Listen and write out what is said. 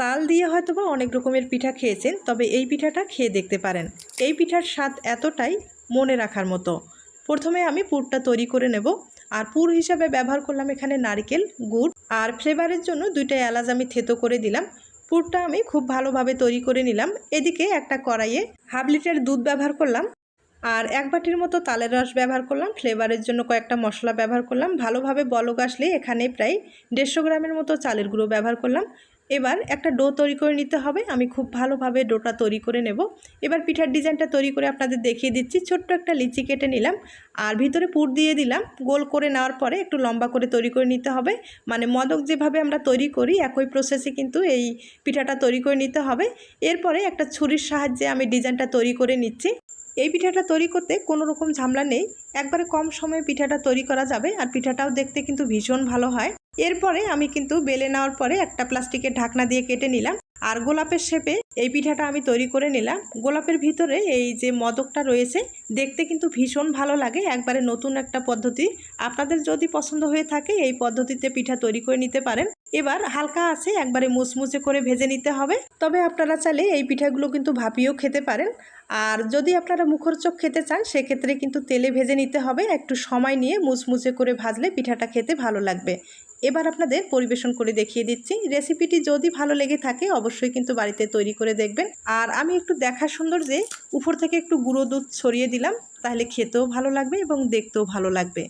তাল দিয়ে হয়তো বা অনেক রকমের পিঠা খেয়েছেন, তবে এই পিঠাটা খেয়ে দেখতে পারেন। এই পিঠার স্বাদ এতটাই মনে রাখার মতো। প্রথমে আমি পুরটা তৈরি করে নেব, আর পুর হিসাবে ব্যবহার করলাম এখানে নারকেল, গুড়, আর ফ্লেভারের জন্য দুইটা এলাচ আমি থেতো করে দিলাম। পুরটা আমি খুব ভালোভাবে তৈরি করে নিলাম। এদিকে একটা কড়াইয়ে হাফ লিটার দুধ ব্যবহার করলাম, আর এক বাটির মতো তালের রস ব্যবহার করলাম। ফ্লেভারের জন্য কয়েকটা মশলা ব্যবহার করলাম। ভালোভাবে বলক আসলে এখানে প্রায় দেড়শো গ্রামের মতো চালের গুঁড়ো ব্যবহার করলাম। এবার একটা ডো তৈরি করে নিতে হবে। আমি খুব ভালোভাবে ডোটা তৈরি করে নেব। এবার পিঠার ডিজাইনটা তৈরি করে আপনাদের দেখিয়ে দিচ্ছি। ছোট্ট একটা লিচি কেটে নিলাম আর ভিতরে পুর দিয়ে দিলাম। গোল করে নেওয়ার পরে একটু লম্বা করে তৈরি করে নিতে হবে। মানে মদক যেভাবে আমরা তৈরি করি, একই প্রসেসে কিন্তু এই পিঠাটা তৈরি করে নিতে হবে। এরপরে একটা ছুরির সাহায্যে আমি ডিজাইনটা তৈরি করে নিচ্ছি। এই পিঠাটা তৈরি করতে কোনো রকম ঝামেলা নেই। একবারে কম সময়ে পিঠাটা তৈরি করা যাবে আর পিঠাটাও দেখতে কিন্তু ভীষণ ভালো হয়। এরপরে আমি কিন্তু বেলে নেওয়ার পরে একটা প্লাস্টিকের ঢাকনা দিয়ে কেটে নিলাম। আর গোলাপের শেপে এই পিঠাটা আমি তৈরি করে নিলাম। গোলাপের ভিতরে এই যে মদকটা রয়েছে, দেখতে কিন্তু ভীষণ ভালো লাগে। একবারে নতুন একটা পদ্ধতি। আপনাদের যদি পছন্দ হয়ে থাকে, এই পদ্ধতিতে পিঠা তৈরি করে নিতে পারেন। এবার হালকা আছে, একবারে মুচমুচে করে ভেজে নিতে হবে। তবে আপনারা চাইলে এই পিঠাগুলো কিন্তু ভাপিয়েও খেতে পারেন। আর যদি আপনারা মুখরোচক খেতে চান, সেক্ষেত্রে কিন্তু তেলে ভেজে নিতে হবে। একটু সময় নিয়ে মুচমুচে করে ভাজলে পিঠাটা খেতে ভালো লাগবে। এবার আপনাদের পরিবেশন করে দেখিয়ে দিচ্ছি। রেসিপিটি যদি ভালো লেগে থাকে অবশ্যই কিন্তু বাড়িতে তৈরি করে দেখবেন। আর আমি একটু দেখা সুন্দর যে, উপর থেকে একটু গুঁড়ো দুধ ছড়িয়ে দিলাম, তাহলে খেতেও ভালো লাগবে এবং দেখতেও ভালো লাগবে।